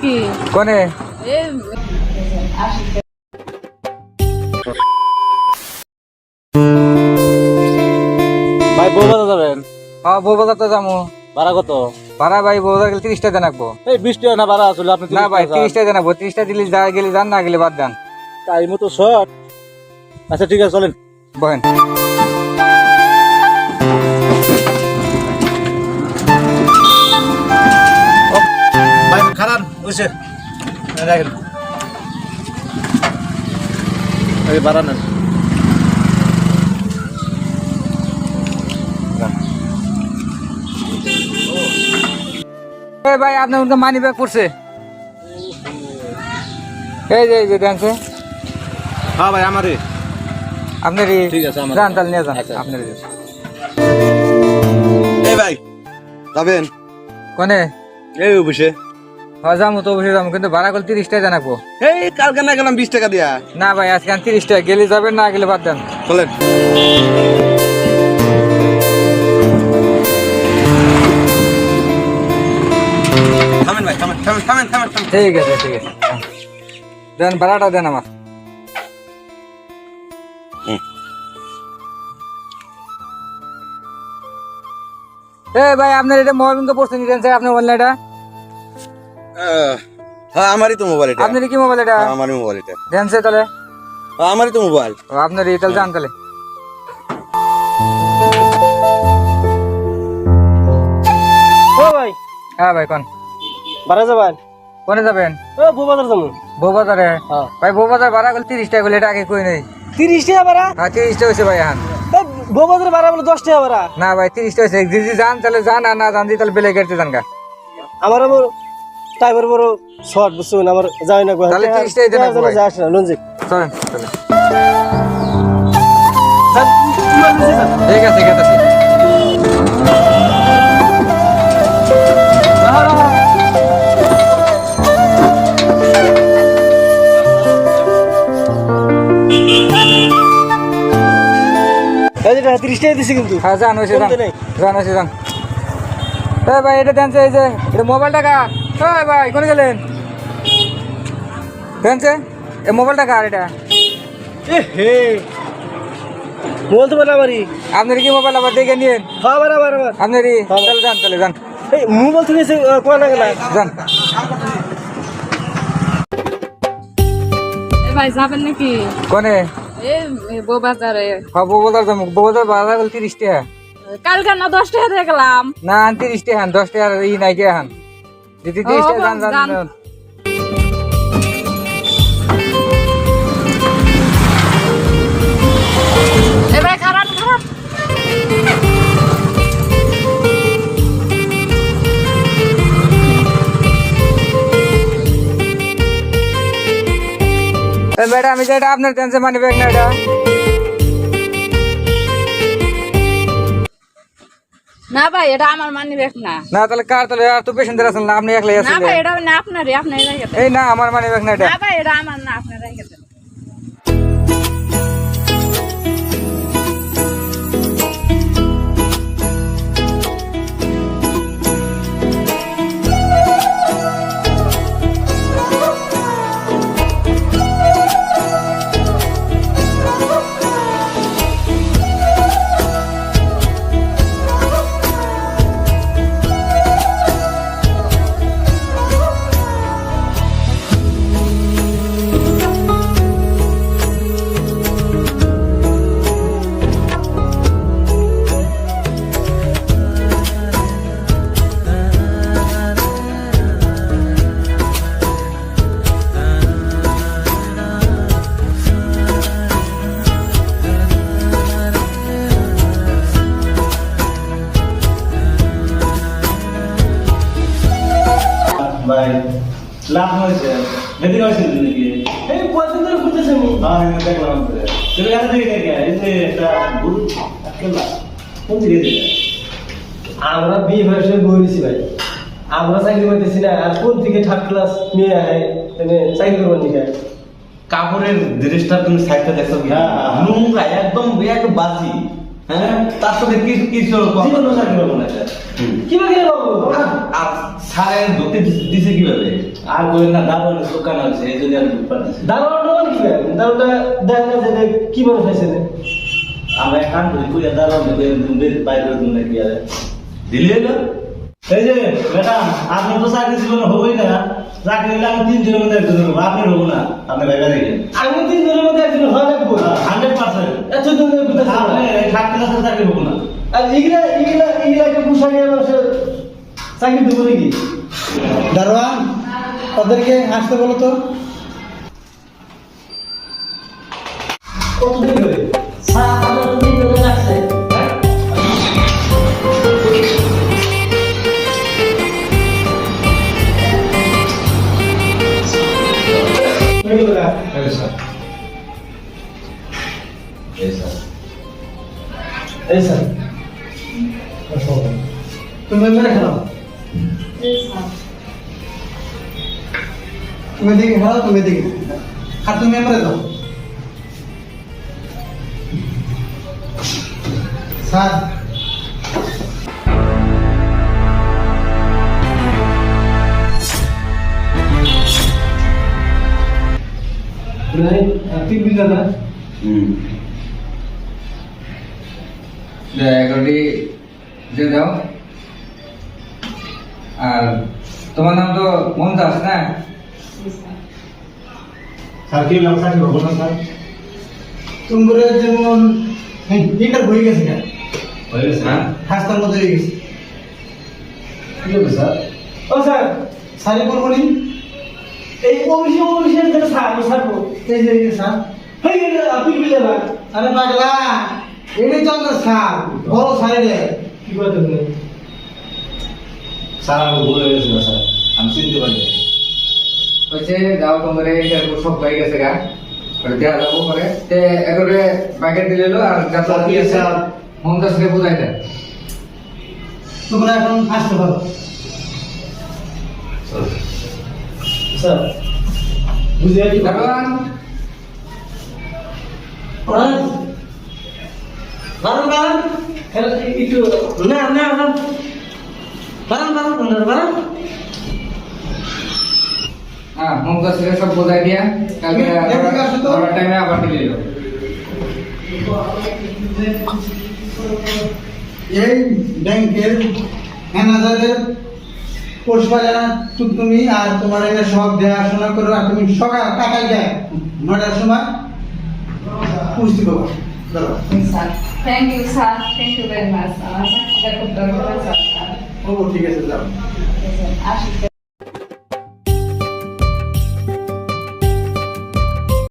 নাকি কোনে? ভাই বউ বাজার যাবেন? হ্যাঁ বউ বাজার তো যাব ভাড়া কত? ভাড়া ভাই বউ বাজার গেলে তিরিশটা দেন রাখব। এই বিশ টাকা না ভাড়া আসলে আপনি না ভাই তিরিশটা দেন রাখব। তিরিশটা দিলে যা গেলে যান না গেলে বাদ দেন। তাই মতো শর্ট। আচ্ছা ঠিক আছে চলেন। বহেন। খারাপ বুঝছে রাখেন এই ভাড়া নেন এই ভাই আপনার তো মানি ব্যাগ পড়ছে এই যে এই যে দেনছে হ্যাঁ ভাই আমারই আপনার ঠিক আছে, আমার- যান তাহলে নিয়ে যান আচ্ছা। আপনার এই ভাই যাবেন কোনে এই অফিসে হ্যাঁ যাব তো অবশ্যই যাব কিন্তু ভাড়া করলে তিরিশটা দেন রাখব এই কালকে না গেলাম বিশ টাকা দিয়া। না ভাই আজকে আমি তিরিশটা গেলে যাবেন না গেলে বাদ দেন। চলেন। ঠিক আছে ঠিক আছে। দেন ভাড়াটা দেন আমার। এ ভাই আপনার এটা মোবাইল পড়ছেন নিতেন স্যার হ্যাঁ আমারই তো মোবাইল এটা। আপনার কি মোবাইল এটা? হ্যাঁ, আমারই মোবাইল এটা। দেন স্যার তাহলে। হ্যাঁ, আমারই তো মোবাইল ও, আপনার এই তাহলে যান তাহলে। ও ভাই। হ্যাঁ ভাই কোন? ভাড়া যাবেন? কোনে যাবেন? ও বউ বাজার যাব। বৌবাজারে হ্যাঁ। ভাই বৌবাজার ভাড়া করলে তিরিশ টাকা করলে এটা আগে কই নেই? তিরিশ টাকা ভাড়া? হ্যাঁ তিরিশটা হয়েছে ভাই এখন। এই বউ বাজার ভাড়া বলে দশ টাকা ভাড়া। না ভাই তিরিশটা হয়েছে যদি যান তাহলে যান আর না যান দিয়ে তাহলে বেলে কেটে যান গা। আমার আবার টাইমের বড় শর্ট বুঝছেন আমার যাই না তাহলে 30 টাই দেন ভাই। যাস না লঞ্জিক চলেন চলেন। ঠিক আছে ঠিক আছে। তিরিশ টাকা দিছি কিন্তু। হ্যাঁ যান হয়েছে হয়েছে যান। ভাই এটা দেনছে এই যে এটা মোবাইলটা কার? ওই ভাই কোনে গেলেন? দেনছে এ মোবাইলটা কার এটা? এ হে। বলতে পারে আমারই আপনার কি মোবাইল আবার দেখে নিন হ্যাঁ আমার আপনারই তাহলে যান তাহলে যান। এই মোবাইল থেকে কোয়া না যান। এ ভাই যাবেন নাকি? কোনে? এ বউ বাজারে হ্যাঁ বৌবাজার যাব। বৌবাজার ভাড়া করলে তিরিশ টাকা। কালকে না দশ টাকা দিয়ে গেলাম? না তিরিশ টাকা দশ টাকা ই নাই কে হান টাকা যান যান যান। যান। খারাপ খারাপ ম্যাডাম আমি যেটা আপনার টেনশন মানি ব্যাগ না এটা না ভাই এটা আমার মানি ব্যাগ না। না তাহলে কার তাহলে? আর তো পেশেন্টের আছেন না আপনি একলাই না ভাই এটা না আপনারই আপনার রেখে এই না আমার মানি ব্যাগ না এটা। না ভাই এটা আমার না আপনার রেখে লাভ হয়েছে বেঁধে হয়েছে নাকি? এই কয়দিন ধরে খুঁজতেছি আমি হ্যাঁ দেখলাম তুমি কাছে থেকে দেখে এই যে একটা গুরু কোন দিকে দিলে আমরা বিয়ে বয়সে বইছি ভাই। আমরা চাকরি করতেছি না আর কোন থেকে থার্ড ক্লাস মেয়ে আহে মানে চাকরি কাপড়ের ড্রেসটা তুমি সাইডটা দেখো কি? হ্যাঁ। নোংরা একদম একদম বাজি। হ্যাঁ? তার সাথে জীবন চাকরি করব না কীভাবে আর স্যারের ধরতে দিছে কীভাবে? আর বলি না দারোয়ানের দোকান আছে এই জন্য আমি পারতেছি দারোয়ানটা মানে কি দারোয়ানটা দেখ না যে কি মনে হয়েছে রে? আমরা এক কাম করি কই দারোয়ান বাইরে করে দিন নাকি আর দিলে না এই যে ম্যাডাম আপনি তো চাকরি জীবনে হবেই না চাকরি হলে আমি তিন জনের মধ্যে একজন হব আপনি হব না আপনি ভাইবা দেখেন আমি তিন জনের মধ্যে একজন হয় লাগবো হান্ড্রেড পার্সেন্ট এত দিনের ভিতরে আপনি থার্ড ক্লাসের চাকরি হব না আর ইগলা ইগলা ইগলাকে পোশাকে চাকরি দেবো নাকি দারোয়ান ওদেরকে আসতে বলো তো। কতদিন ধরে? এই স্যার। তুমি মেরে তুমি দিকে খেলো তুমি দিকে আর তুমি এমরে দাও স্যার। তিন এগারোটি দাও। আর তোমার নাম তো মমতাজ না? স্যার কি হব স্যার। তোমরা যেমন ইন্টার হয়ে গেছে হয়ে গেছে না? হাসতার মধ্যে হয়ে গেছে। কি হবে স্যার? ও স্যার সারি করব নি? এই যেটা যে স্যার। হয়ে গেল আপনি বিলে আরে পাগলা এটাই তো আমাদের স্যার বড় কি আমি ভুলে গেছি না স্যার। আমি চিনতে পারি হচ্ছে যাও তোমার সব হয়ে গেছে গা। দেওয়া যাব পরে তে এবারে প্যাকেট দিলে আর যা স্যার, কি আছে? মমতাজকে বুঝাই দেন তোমরা এখন আসতে পারো স্যার বুঝে কি দারোয়ান! বারণ বারণ একটু না না না। বারণ বারণ বারণ হ্যাঁ মমতাজকে সব বোঝাই দিয়া কালকে টাইমে আবার দিল এই ব্যাংকের ম্যানেজারের পোষপালনা তুমি আর তোমার এটা সব দেখাশোনা করো আর তুমি সকাল টাকা দেয় নটার সময়। পুষ্টি পাবো thank you sir. Thank you very much আমার খুব দরকার ও ঠিক আছে যাও। আসি